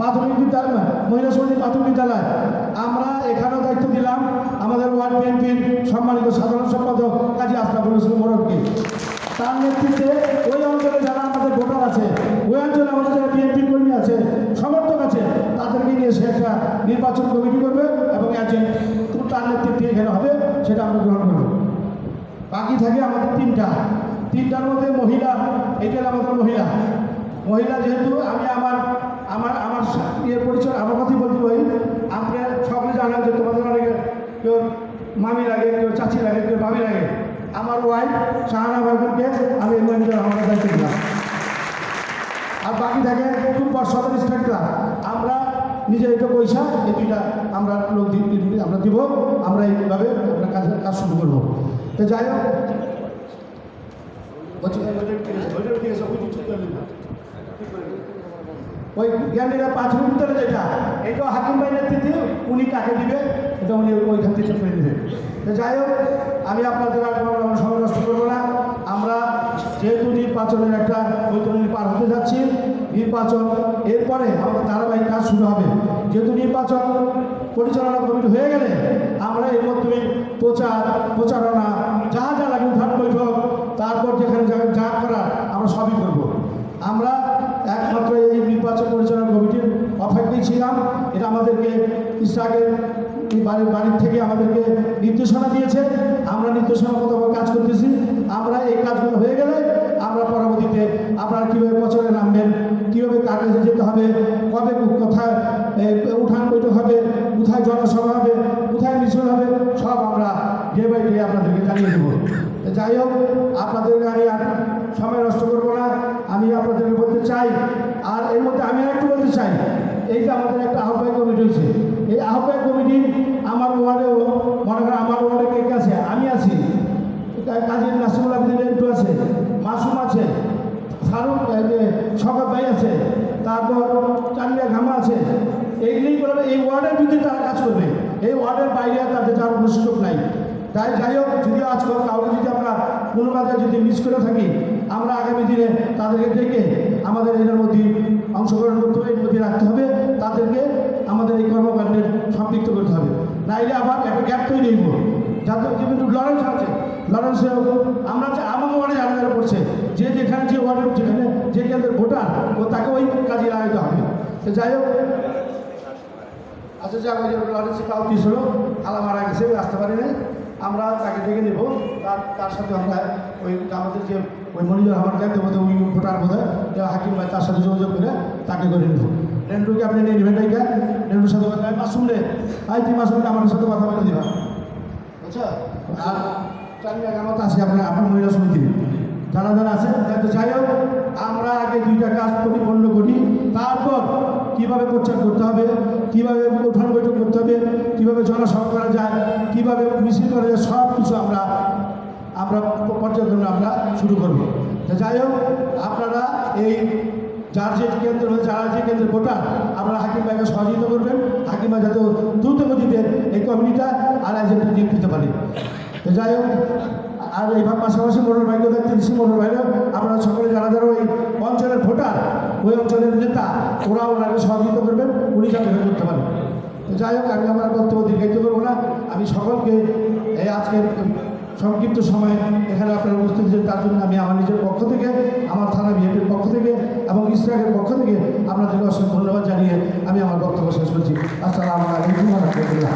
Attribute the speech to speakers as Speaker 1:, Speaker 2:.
Speaker 1: প্রাথমিক বিদ্যালয় মহিলা সমিতি প্রাথমিক বিদ্যালয়। আমরা এখানেও দায়িত্ব দিলাম আমাদের ওয়ার্ড বিএনপির সম্মানিত সাধারণ সম্পাদক কাজী আশরাফুল ইসলাম মোরককে তার নেতৃত্বে ওই অঞ্চলে যারা আমাদের ভোটার আছে, ওই অঞ্চলে আমাদের যারা বিএনপির কর্মী আছে, সমর্থক আছে, তাদেরকে নিয়ে সে একটা নির্বাচন কমিটি করবে এবং এজেন্ট তার নেতৃত্বে এখানে হবে সেটা আমরা গ্রহণ করব। বাকি থাকে আমাদের তিনটা। তিনটার মধ্যে মহিলা হলো আমাদের মহিলা। মহিলা যেহেতু আমি আমার আমার আমার ইয়ের পরিচয় আমার কথাই বলতে পারি। আপনার সকলে জানেন যে তোমাদের অনেকে কেউ মামি লাগে কেউ চাচি লাগে কেউ মামি লাগে। আমার ওয়াইফ শাহানা বাবুকে আমি মহিলা আমার দায়িত্ব দিলাম আর বাকি থাকে খুব সদর ইন্সপেক্টর আমরা নিজের এটা পয়সা এই দুইটা আমরা লোক আমরা দিব আমরা এইভাবে আমরা কাজ কাজ শুরু করব। তো যাই হোক। ঠিক আছে, ঠিক আছে, ওইটা ঠিক করে দিন। ওই জ্ঞানীরা পাঁচ মিনিট যেটা এটাও হাকিম ভাই নেতৃত্বে উনি কাকে দিবে? এটা উনি ওইখান থেকে করে দিবে তো যাই হোক, আমি আপনাদের আর সময় নষ্ট করব না। আমরা যেহেতু নির্বাচনের একটা বৈতরণী পার হতে যাচ্ছি, নির্বাচন, এরপরে আমাদের ধারাবাহিক কাজ শুরু হবে। যেহেতু নির্বাচন পরিচালনা কমিটি হয়ে গেলে আমরা এর মাধ্যমে প্রচার, প্রচারণা যা যা লাগে উঠান বৈঠক তারপর যেখানে যা যা করার আমরা সবই করব আমরা একমাত্র এই নির্বাচন পরিচালনা কমিটির অপেক্ষায় ছিলাম এটা আমাদেরকে ইসরাকের বাড়ির বাড়ির থেকে আমাদেরকে নির্দেশনা দিয়েছে। আমরা নির্দেশনা মতো কাজ করতেছি। আমরা এই কাজগুলো হয়ে গেলে আমরা পরবর্তীতে আপনারা কীভাবে প্রচারে নামবেন, কীভাবে কাগজে যেতে হবে, কবে কোথায় উঠান বৈঠক হবে, কোথায় জনসভা হবে, কোথায় মিছিল হবে, সব আমরা ডে বাই ডে আপনাদেরকে জানিয়ে দেবো। যাই হোক আপনাদেরকে আমি আর সময় নষ্ট করব না আমি আপনাদেরকে বলতে চাই আর এর মধ্যে আমি আর একটু বলতে চাই এই যে আমাদের একটা আহ্বায়ক কমিটি হয়েছে এই আহ্বায়ক কমিটি আমার ওয়ার্ডেও মনে করেন আমার ওয়ার্ডে কে কে আছে আমি আছি কাজী নাসিমুল আবদিন একটু আছে মাসুম আছে ফারুক এই যে শকত ভাই আছে। তারপর চান্দিয়া ঘামা আছে। এইগুলি করবে এই ওয়ার্ডের ভিতরে তারা কাজ করবে। এই ওয়ার্ডের বাইরে তাদের যাওয়ার কোনো সুযোগ নাই। তাই যাই হোক, যদি আজ কাউকে যদি আমরা কোনো কাজে যদি মিস করে থাকি, আমরা আগামী দিনে তাদেরকে ডেকে আমাদের এটার মধ্যে অংশগ্রহণ করতে হবে, এর মধ্যে রাখতে হবে। তাদেরকে আমাদের এই কর্মকাণ্ডে সম্পৃক্ত করতে হবে। নাইলে আবার একটা গ্যাপ তৈরি হইব। যাতে কিন্তু লরেন্স আছে লরেন্সে আমরা যে আমার ওয়ার্ডে যারা যারা পড়ছে, যে যেখানে যে ওয়ার্ডের কেন্দ্রের ভোটার ও তাকে ওই কাজে লাগাইতে হবে। তো যাই হোক আচ্ছা যে লরেন্সে কাউ দিয়েছিল আলা মারা গেছে আসতে পারি নাই। আমরা তাকে ডেকে নেব, তার তার সাথে আমরা ওই আমাদের যে ওই মনিজর আমার গাইতে বোধ ওই ভোটার বোধ হাকিম ভাই, তার সাথে যোগাযোগ করে তাকে করে নেব। রেন্টুকে আপনি নিয়ে নেবেন এইটা রেন্টুর সাথে কথা মাসুম রে আই তুই মাসুমকে আমার সাথে কথা বলে দিবা? আচ্ছা আর জায়গা মতো আছে আপনার আপনার মহিলা সমিতি। যারা যারা আছে? যাই হোক আমরা দুইটা কাজ পরিপূর্ণ করি। তারপর কীভাবে প্রচার করতে হবে, কীভাবে উঠান বৈঠক করতে হবে, কীভাবে জনসভা করা যায়, কীভাবে মিছিল করা যায় সব কিছু আমরা আমরা পর্যায়ক্রমে আমরা শুরু করব। যাই হোক, আপনারা এই যার যে কেন্দ্র যারা যে কেন্দ্রের ভোটার, আপনারা হাকিম ভাইকে সহযোগিতা করবেন। হাকিম ভাই যাতে দ্রুত গতিতে এই কমিটিটা আর এজেন্ট দিতে পারে। তো যাই হোক, আর এইভাবে পাশাপাশি মোটর ভাইকেও দেখতে দিচ্ছি, মোটর ভাইরা আপনারা সকলে যারা যারা ওই ওই অঞ্চলের নেতা ওরা ওনাকে সহযোগিতা করবেন, উনি যাতে করতে পারেন। যাই হোক, আমি আমার বক্তব্য দীর্ঘায়িত করব না। আমি সকলকে এই আজকের সংক্ষিপ্ত সময়ে এখানে আপনারা উপস্থিত হয়েছেন তার জন্য আমি আমার নিজের পক্ষ থেকে, আমার থানা বিএনপির পক্ষ থেকে এবং ইসরাকের পক্ষ থেকে আপনাদেরকে অসংখ্য ধন্যবাদ জানিয়ে আমি আমার বক্তব্য শেষ করছি। আসসালামু আলাইকুম রাহমাতুল্লাহ।